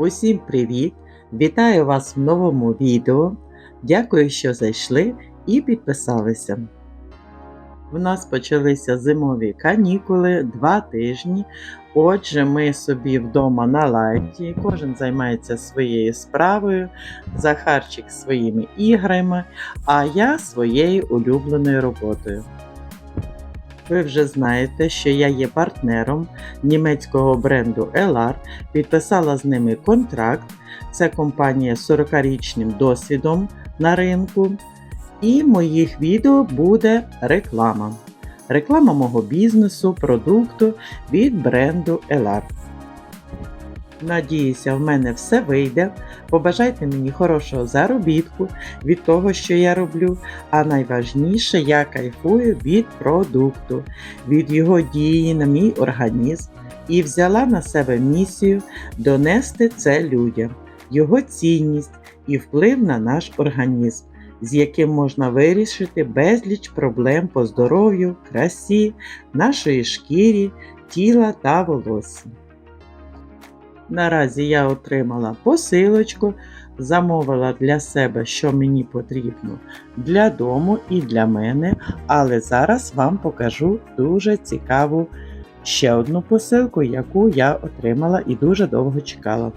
Усім привіт! Вітаю вас в новому відео. Дякую, що зайшли і підписалися. В нас почалися зимові канікули два тижні. Отже, ми собі вдома на лайті, кожен займається своєю справою, Захарчик своїми іграми, а я своєю улюбленою роботою. Ви вже знаєте, що я є партнером німецького бренду Elar, підписала з ними контракт. Це компанія з 40-річним досвідом на ринку. І моїх відео буде реклама. Реклама мого бізнесу, продукту від бренду Elar. Надіюся, в мене все вийде. Побажайте мені хорошого заробітку від того, що я роблю. А найважніше, я кайфую від продукту, від його дії на мій організм і взяла на себе місію донести це людям, його цінність і вплив на наш організм, з яким можна вирішити безліч проблем по здоров'ю, красі, нашої шкірі, тіла та волосся. Наразі я отримала посилочку, замовила для себе, що мені потрібно для дому і для мене, але зараз вам покажу дуже цікаву ще одну посилку, яку я отримала і дуже довго чекала.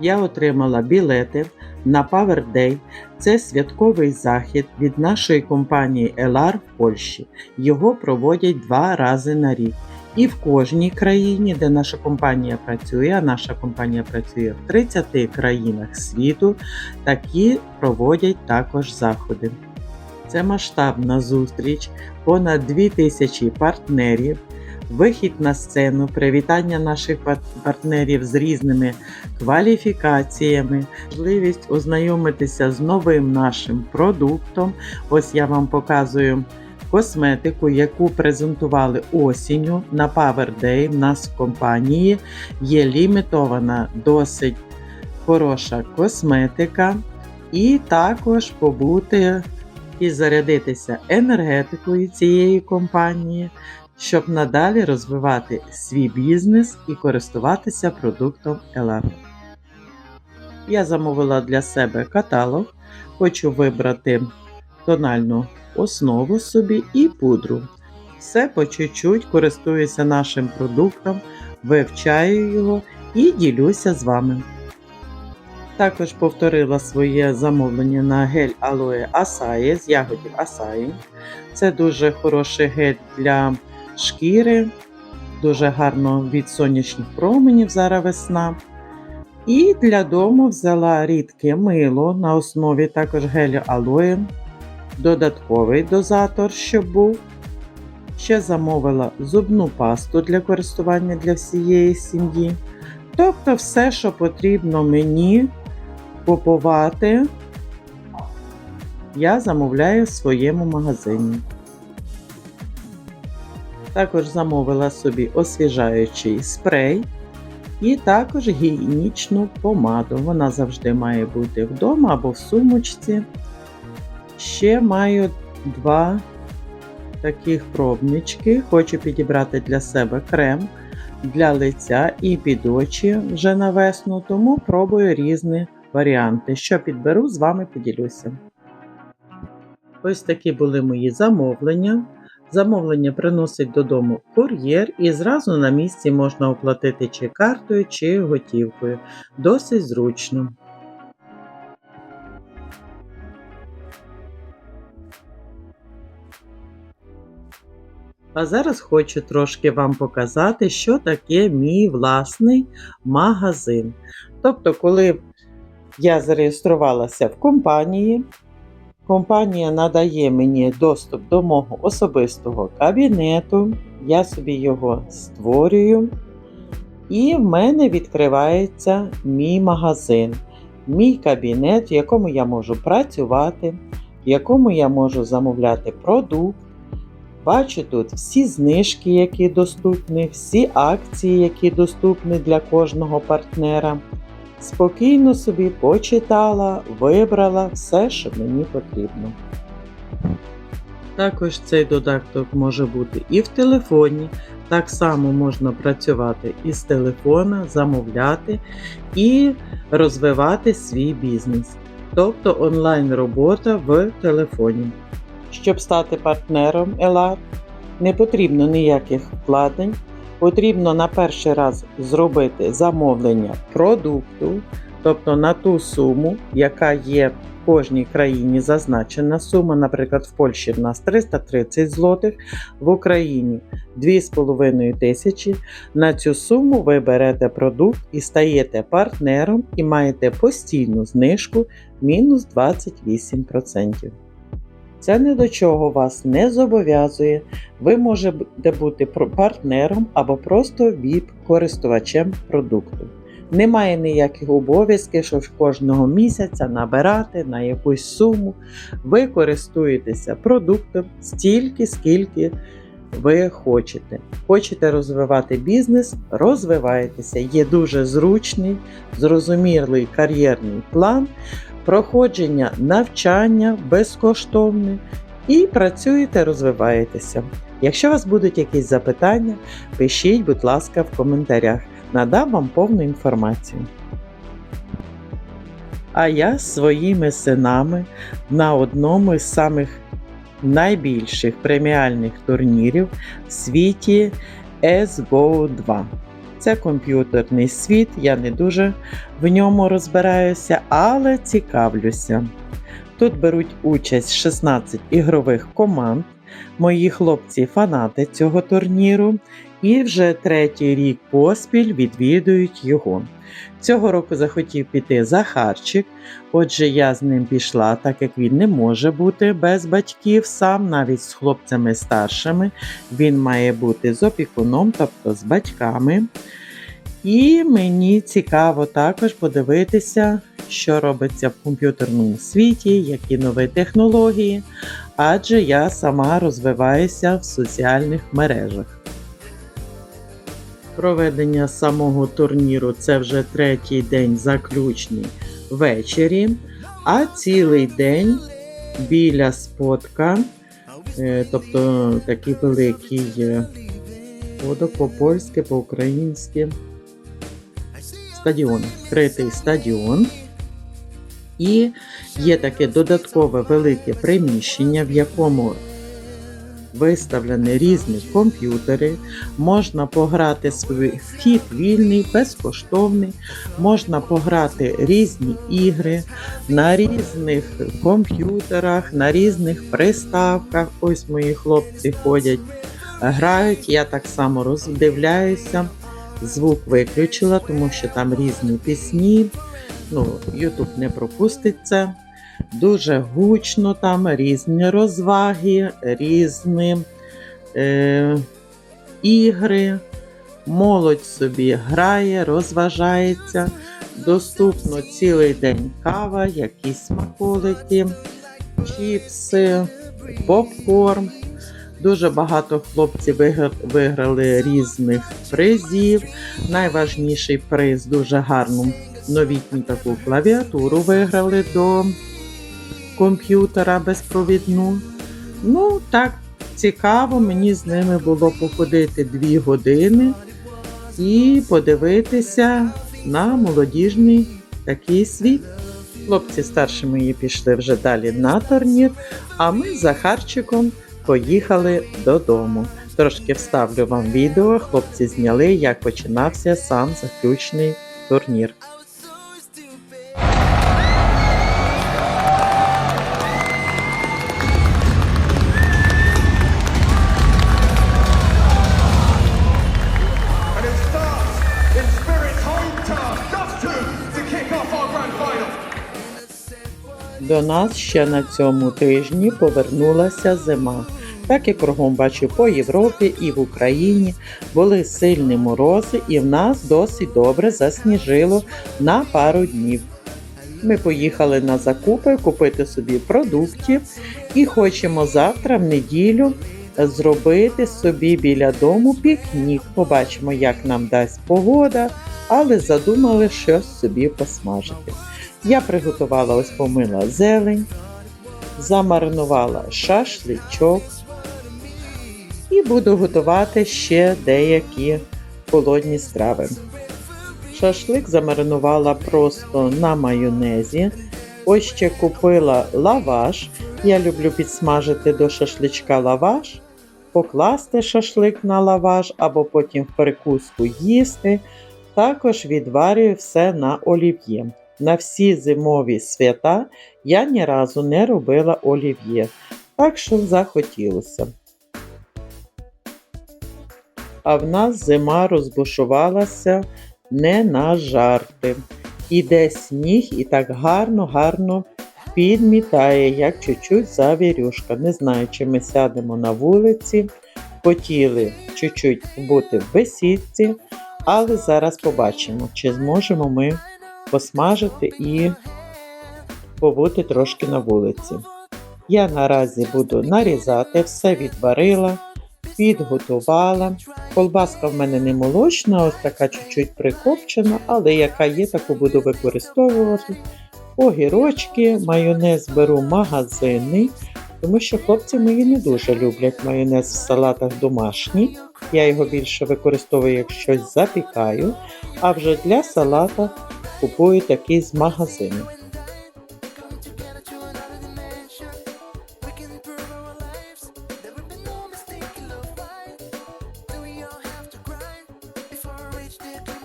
Я отримала білети на Power Day. Це святковий захід від нашої компанії Elar в Польщі. Його проводять два рази на рік. І в кожній країні, де наша компанія працює, а наша компанія працює в 30 країнах світу, такі проводять також заходи. Це масштабна зустріч, понад 2000 партнерів, вихід на сцену, привітання наших партнерів з різними кваліфікаціями, можливість ознайомитися з новим нашим продуктом. Ось я вам показую косметику, яку презентували осінню на Power Day в нас в компанії. Є лімітована досить хороша косметика, і також побути і зарядитися енергетикою цієї компанії, щоб надалі розвивати свій бізнес і користуватися продуктом Elar. Я замовила для себе каталог, хочу вибрати тональну основу собі і пудру. Все по чуть-чуть користуюся нашим продуктом, вивчаю його і ділюся з вами. Також повторила своє замовлення на гель алоє Асаї з ягодів Асаї. Це дуже хороший гель для шкіри, дуже гарно від сонячних променів зараз весна. І для дому взяла рідке мило на основі також гелю алоє додатковий дозатор, щоб був. Ще замовила зубну пасту для користування для всієї сім'ї. Тобто все, що потрібно мені купувати, я замовляю в своєму магазині. Також замовила собі освіжаючий спрей і також гігієнічну помаду. Вона завжди має бути вдома або в сумочці. Ще маю два таких пробнички. Хочу підібрати для себе крем для лиця і під очі вже на весну, тому пробую різні варіанти. Що підберу, з вами поділюся. Ось такі були мої замовлення. Замовлення приносить додому кур'єр і зразу на місці можна оплатити чи картою, чи готівкою. Досить зручно. А зараз хочу трошки вам показати, що таке мій власний магазин. Тобто, коли я зареєструвалася в компанії, компанія надає мені доступ до мого особистого кабінету, я собі його створюю, і в мене відкривається мій магазин, мій кабінет, в якому я можу працювати, в якому я можу замовляти продукт. Бачу тут всі знижки, які доступні, всі акції, які доступні для кожного партнера. Спокійно собі почитала, вибрала все, що мені потрібно. Також цей додаток може бути і в телефоні, Так само можна працювати із телефона, замовляти і розвивати свій бізнес. Тобто онлайн робота в телефоні. Щоб стати партнером Елат, не потрібно ніяких вкладень. Потрібно на перший раз зробити замовлення продукту, тобто на ту суму, яка є в кожній країні зазначена сума. Наприклад, в Польщі в нас 330 злотих, в Україні 2,5 тисячі. На цю суму ви берете продукт і стаєте партнером і маєте постійну знижку мінус 28%. Це ні до чого вас не зобов'язує. Ви можете бути партнером або просто VIP-користувачем продукту. Немає ніяких обов'язків, що кожного місяця набирати на якусь суму. Ви користуєтеся продуктом стільки, скільки ви хочете. Хочете розвивати бізнес, розвивайтеся. Є дуже зручний, зрозумілий кар'єрний план, проходження навчання безкоштовне і працюєте, розвиваєтеся. Якщо у вас будуть якісь запитання, пишіть, будь ласка, в коментарях. Надам вам повну інформацію. А я з своїми синами на одному із самих найбільших преміальних турнірів в світі SGO 2. Це комп'ютерний світ, я не дуже в ньому розбираюся, але цікавлюся. Тут беруть участь 16 ігрових команд. Мої хлопці фанати цього турніру і вже третій рік поспіль відвідують його. Цього року захотів піти Захарчик, отже, я з ним пішла, так як він не може бути без батьків сам, навіть з хлопцями старшими. Він має бути з опікуном, тобто з батьками. І мені цікаво також подивитися, що робиться в комп'ютерному світі, які нові технології, адже я сама розвиваюся в соціальних мережах. Проведення самого турніру це вже третій день заключний ввечері, а цілий день біля спотка, е, тобто такий великий е, подок по-польськи, по-українськи стадіон, критий стадіон. І є таке додаткове велике приміщення, в якому виставлені різні комп'ютери, можна пограти свій вхід вільний, безкоштовний, можна пограти різні ігри на різних комп'ютерах, на різних приставках. Ось мої хлопці ходять, грають. Я так само роздивляюся. Звук виключила, тому що там різні пісні. Ну, YouTube не пропустить це. Дуже гучно там різні розваги, різні е, ігри. Молодь собі грає, розважається. Доступно цілий день кава, якісь смаколики, чіпси, попкорн. Дуже багато хлопців виграли різних призів. Найважніший приз дуже гарну новітню таку клавіатуру виграли до комп'ютера безпровідну. Ну, так цікаво, мені з ними було походити дві години і подивитися на молодіжний такий світ. Хлопці старші мої пішли вже далі на турнір, а ми з Захарчиком поїхали додому. Трошки вставлю вам відео. Хлопці зняли, як починався сам заключний турнір. До нас ще на цьому тижні повернулася зима. Так і кругом бачу по Європі і в Україні були сильні морози, і в нас досить добре засніжило на пару днів. Ми поїхали на закупи купити собі продуктів і хочемо завтра в неділю зробити собі біля дому пікнік. Побачимо, як нам дасть погода, але задумали щось собі посмажити. Я приготувала ось помила зелень, замаринувала шашличок і буду готувати ще деякі холодні страви. Шашлик замаринувала просто на майонезі. Ось ще купила лаваш. Я люблю підсмажити до шашличка лаваш, покласти шашлик на лаваш або потім в перекуску їсти. Також відварюю все на олів'є. На всі зимові свята я ні разу не робила олів'є, так що захотілося. А в нас зима розбушувалася не на жарти. Іде сніг і так гарно-гарно підмітає, як чуть-чуть завірюшка. Не знаю, чи ми сядемо на вулиці. Хотіли чуть-чуть бути в бесідці, але зараз побачимо, чи зможемо ми посмажити і побути трошки на вулиці. Я наразі буду нарізати, все відварила, підготувала. Колбаска в мене не молочна, ось така чуть-чуть прикопчена, але яка є, таку буду використовувати. Огірочки, майонез беру магазинний, тому що хлопці мої не дуже люблять майонез в салатах домашній. Я його більше використовую, як щось запікаю, а вже для салата купую такий з магазину.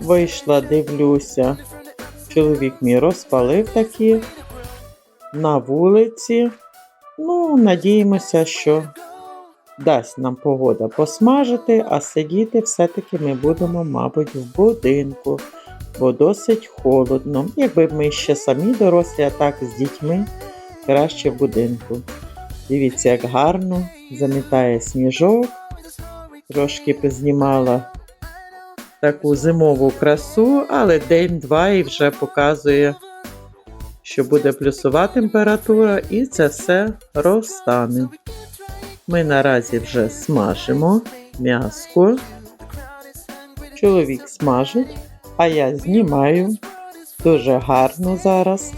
Вийшла, дивлюся, чоловік мій розпалив такі на вулиці. Ну, надіємося, що дасть нам погода посмажити, а сидіти все-таки ми будемо, мабуть, в будинку, бо досить холодно. Якби ми ще самі дорослі, а так з дітьми, краще в будинку. Дивіться, як гарно замітає сніжок. Трошки познімала таку зимову красу, але день-два і вже показує, що буде плюсова температура, і це все розтане. Ми наразі вже смажимо м'яско. Чоловік смажить, а я знімаю. Дуже гарно зараз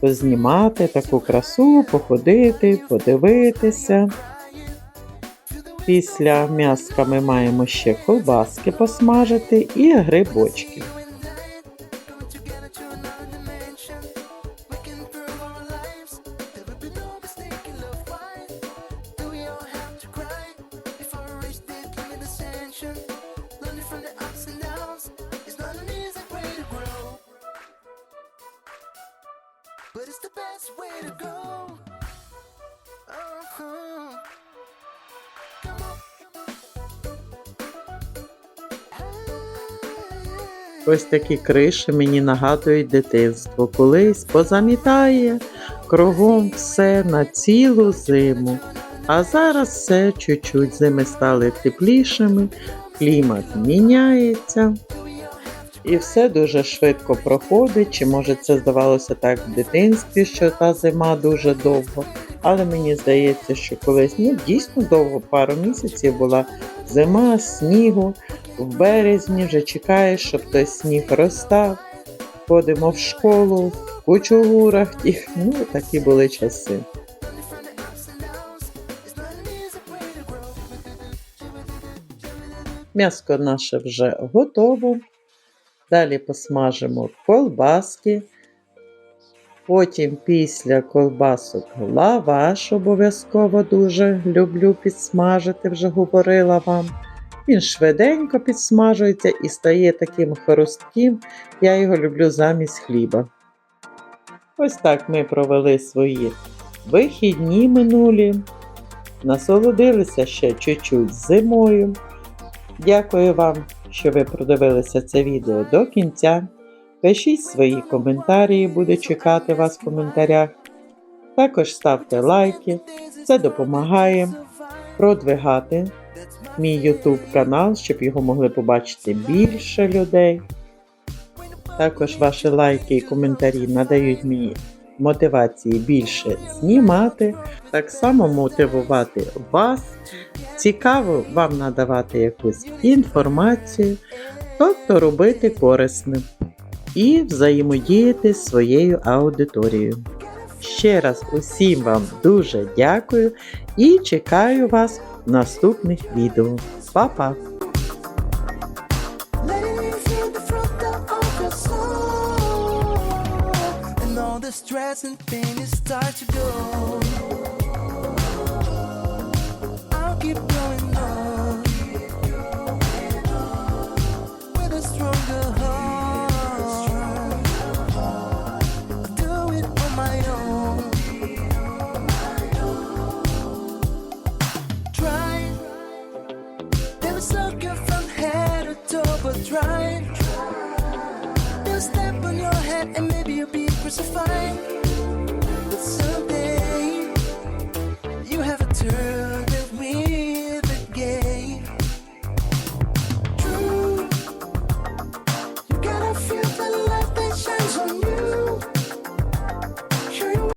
познімати таку красу, походити, подивитися. Після м'яска ми маємо ще ковбаски посмажити і грибочки. Ось такі криші мені нагадують дитинство. Колись позамітає кругом все на цілу зиму. А зараз все чуть-чуть зими стали теплішими, клімат міняється. І все дуже швидко проходить. Чи може це здавалося так в дитинстві, що та зима дуже довго. Але мені здається, що колись ну, дійсно довго, пару місяців була зима, снігу. В березні вже чекаєш, щоб той сніг розстав. Ходимо в школу, в кучугурах. І, ну, такі були часи. М'яско наше вже готово. Далі посмажимо колбаски. Потім після колбасок лаваш обов'язково дуже люблю підсмажити, вже говорила вам. Він швиденько підсмажується і стає таким хрустким. Я його люблю замість хліба. Ось так ми провели свої вихідні минулі. Насолодилися ще чуть-чуть зимою. Дякую вам, що ви продивилися це відео до кінця. Пишіть свої коментарі, буду чекати вас в коментарях. Також ставте лайки, це допомагає продвигати мій YouTube канал, щоб його могли побачити більше людей. Також ваші лайки і коментарі надають мені мотивації більше знімати, так само мотивувати вас. Цікаво вам надавати якусь інформацію, тобто робити корисним і взаємодіяти з своєю аудиторією. Ще раз усім вам дуже дякую і чекаю вас наступних відео. Па-па! stress and pain is start to go.